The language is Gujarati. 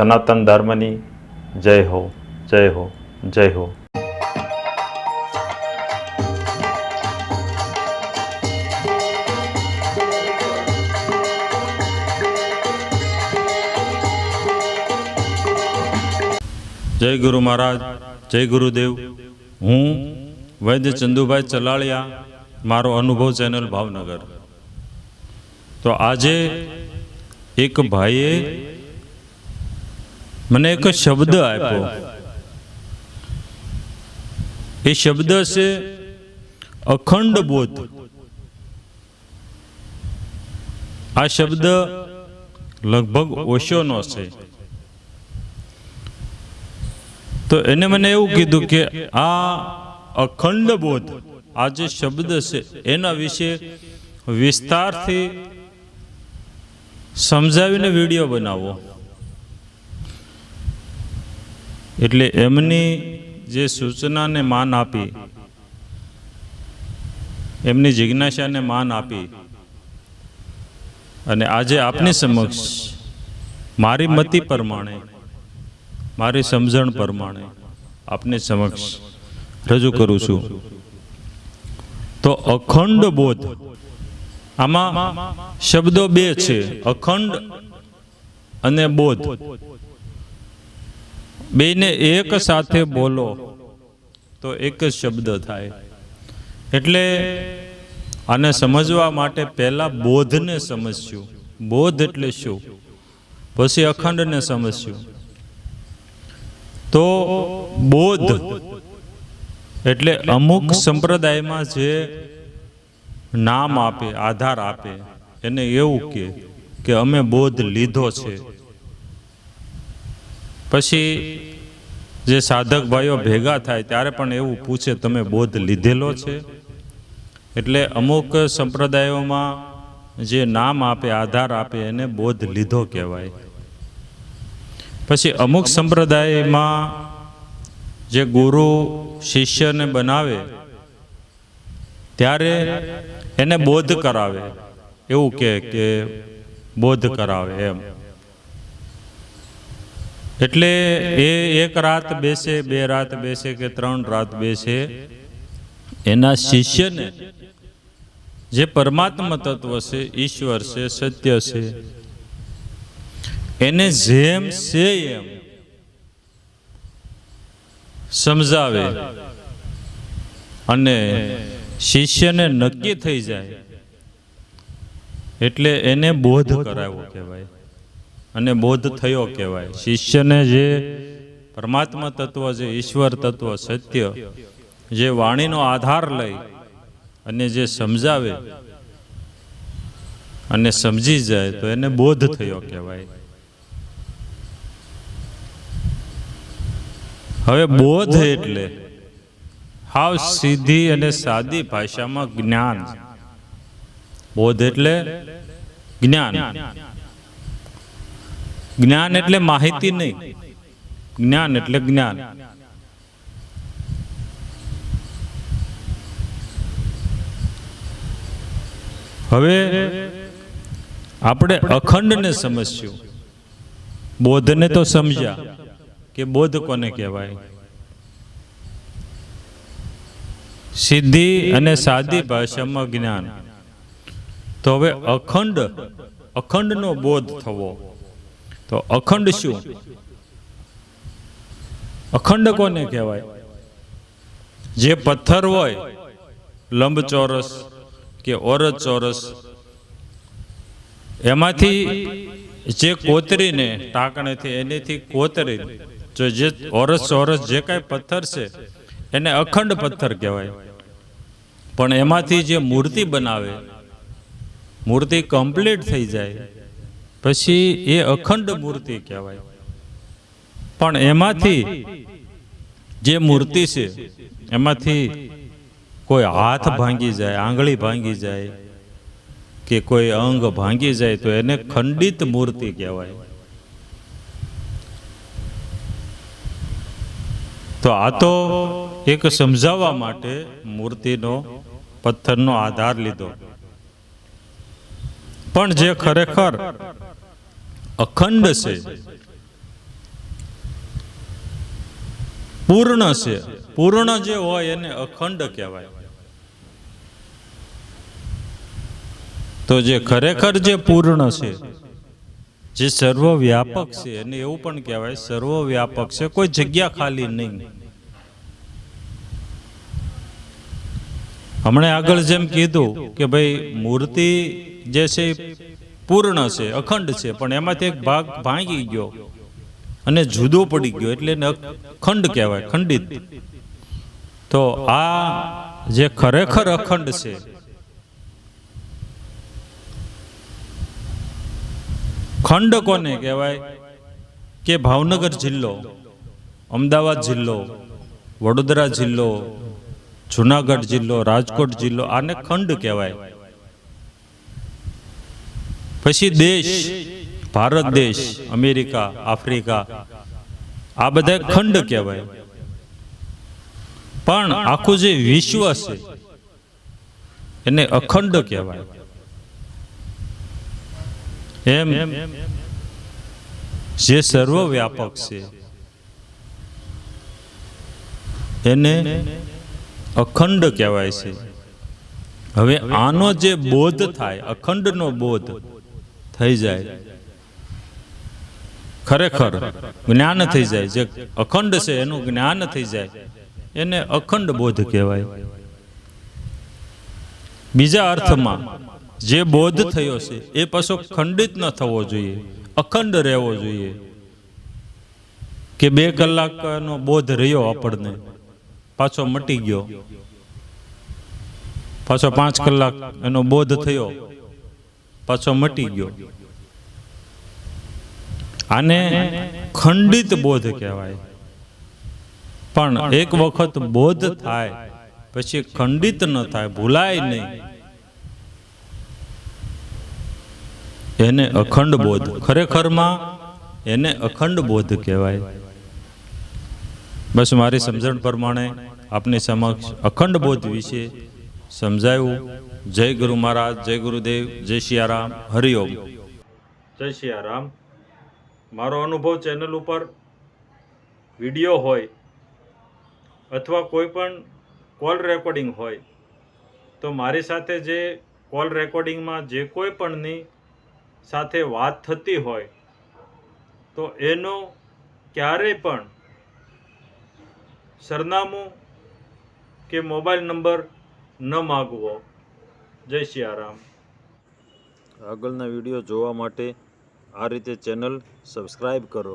સનાતન ધર્મની જય હો જય હો જય હો. જય ગુરુ મહારાજ, જય ગુરુદેવ. હું વૈદ્ય ચંદુભાઈ ચલાળિયા, મારો અનુભવ ચેનલ ભાવનગર. તો આજે એક ભાઈએ મને એક શબ્દ આપ્યો. એ શબ્દ છે, અખંડ બોધ. આ શબ્દ લગભગ ઓશોનો છે. તો એને મને એવું કીધું કે આ અખંડ બોધ, આ જે શબ્દ છે, એના વિશે વિસ્તારથી સમજાવીને વીડિયો બનાવો. એટલે એમની જે સૂચનાને માન આપી, એમની જિજ્ઞાસાને માન આપી, અને આજે આપની સમક્ષ મારી મતિ પ્રમાણે, મારી સમજણ પ્રમાણે આપની સમક્ષ રજૂ કરું છું. તો અખંડ બોધ, આમાં શબ્દો બે છે, અખંડ અને બોધ. બેને એક સાથે બોલો, તો એક જ શબ્દ થાય. એટલે આને સમજવા માટે પહેલાં બોધને સમજશું બોધ એટલે શું? પછી અખંડને સમજશું તો બોધ એટલે અમુક સંપ્રદાયમાં જે નામ આપે, આધાર આપે, એને એવું કે અમે બોધ લીધો છે. પછી જે સાધક ભાઈઓ ભેગા થાય ત્યારે પણ એવું પૂછે, તમે બોધ લીધેલો છે? એટલે અમુક સંપ્રદાયોમાં જે નામ આપે, આધાર આપે, એને બોધ લીધો કહેવાય. પછી અમુક સંપ્રદાયમાં જે ગુરુ, શિષ્યને બનાવે, ત્યારે એને બોધ કરાવે. એવું કે બોધ કરાવે એમ. એટલે એ એક રાત બેસે, બે રાત બેસે કે ત્રણ રાત બેસે, એના શિષ્યને જે પરમાત્મા તત્વ છે, ઈશ્વર છે, સત્ય છે, એને જેમ છે એમ સમજાવે અને શિષ્યને નક્કી થઈ જાય. એટલે એને બોધ કરાવ્યો કહેવાય. અને બોધ થયો કહેવાય. શિષ્યને જે પરમાત્મા તત્વ, જે ઈશ્વર તત્વ, સત્ય, જે વાણીનો આધાર લઈ અને જે સમજાવે અને સમજી જાય, તો એને બોધ થયો કહેવાય. હવે બોધ એટલે હાવ સીધી અને સાદી ભાષામાં જ્ઞાન. બોધ એટલે જ્ઞાન. જ્ઞાન એટલે માહિતી નહીં. જ્ઞાન એટલે જ્ઞાન. હવે આપણે અખંડને સમજ્યું બોધને તો સમજ્યા કે બોધ કોને કહેવાય? સિદ્ધિ અને સાદી ભાષામાં જ્ઞાન. તો હવે અખંડ, અખંડનો બોધ થવો. તો અખંડ શું? અખંડ કોને કહેવાય? જે પથ્થર હોય, લંબચોરસ કે ઓરજ ચોરસ એમાંથી જે કોતરીને ટાંકણેથી, એનેથી કોતરી, જો જે ઓરસ ચોરસ જે કાંઈ પથ્થર છે, એને અખંડ પથ્થર કહેવાય. પણ એમાંથી જે મૂર્તિ બનાવે, મૂર્તિ કમ્પ્લીટ થઈ જાય. પછી એ અખંડ મૂર્તિ કહેવાય. પણ એમાંથી જે મૂર્તિ છે, એમાંથી કોઈ હાથ ભાંગી જાય, આંગળી ભાંગી જાય કે કોઈ અંગ ભાંગી જાય, તો એને ખંડિત મૂર્તિ કહેવાય. તો આ તો એક સમજાવવા માટે મૂર્તિનો પથ્થરનો આધાર લીધો. પણ જે ખરેખર અખંડ છે, પૂર્ણ છે, પૂર્ણ જે હોય એને અખંડ કહેવાય. તો જે ખરેખર જે પૂર્ણ છે, જે સર્વવ્યાપક છે, એને એવું પણ કહેવાય, સર્વવ્યાપક છે, કોઈ જગ્યા ખાલી નહીં. હમણાં આગળ જેમ કીધું કે ભાઈ મૂર્તિ જે છે પૂર્ણ છે, અખંડ છે, પણ એમાંથી એક ભાગ ભાંગી ગયો અને જુદો પડી ગયો એટલે એને અખંડ કહેવાય, ખંડિત. તો આ જે ખરેખર અખંડ છે, ખંડ કોને કહેવાય? કે ભાવનગર જિલ્લો, અમદાવાદ જિલ્લો, વડોદરા જિલ્લો, જુનાગઢ જિલ્લો, રાજકોટ જિલ્લો, આને ખંડ કહેવાય. પછી દેશ, ભારત દેશ, અમેરિકા, આફ્રિકા, આ બધા ખંડ કહેવાય. પણ આખું જે વિશ્વ છે, એને અખંડ કહેવાય. એમ જે સર્વવ્યાપક છે, એને અખંડ કહેવાય છે. હવે આનો જે બોધ થાય, અખંડનો બોધ થઈ જાય. ખરેખર જ્ઞાન થઈ જાય. જે અખંડ છે, એનું જ્ઞાન થઈ જાય. એને અખંડ બોધ કહેવાય. બીજા અર્થમાં, જે બોધ થયો છે, એ પાછો ખંડિત ન થવો જોઈએ. અખંડ રહેવો જોઈએ. કે બે કલાકનો બોધ રહ્યો આપણને. પાછો મટી ગયો. પાછો પાંચ કલાક એનો બોધ થયો. પાછો મટી ગયો. આને ખંડિત બોધ કહેવાય. પણ એક વખત બોધ થાય પછી ખંડિત ન થાય ભૂલાય નહીં. એને અખંડ બોધ. ખરેખરમાં એને અખંડ બોધ કહેવાય. બસ મારી સમજણ પ્રમાણે આપની સમક્ષ અખંડ બોધ વિશે સમજાયું. જય ગુરુ મહારાજ, જય ગુરુદેવ, જય સિયારામ હરિઓમ. જય સિયારામ મારો અનુભવ ચેનલ ઉપર વીડિયો હોય અથવા કોઈ પણ કોલ રેકોર્ડિંગ હોય, તો મારી સાથે જે કોલ રેકોર્ડિંગમાં જે કોઈ પણની સાથે વાત થતી હોય, તો એનો ક્યારેય પણ સરનામું કે મોબાઈલ નંબર ન માગવો. જય સિયારામ આગળના વીડિયો જોવા માટે આ રીતે ચેનલ સબસ્ક્રાઈબ કરો.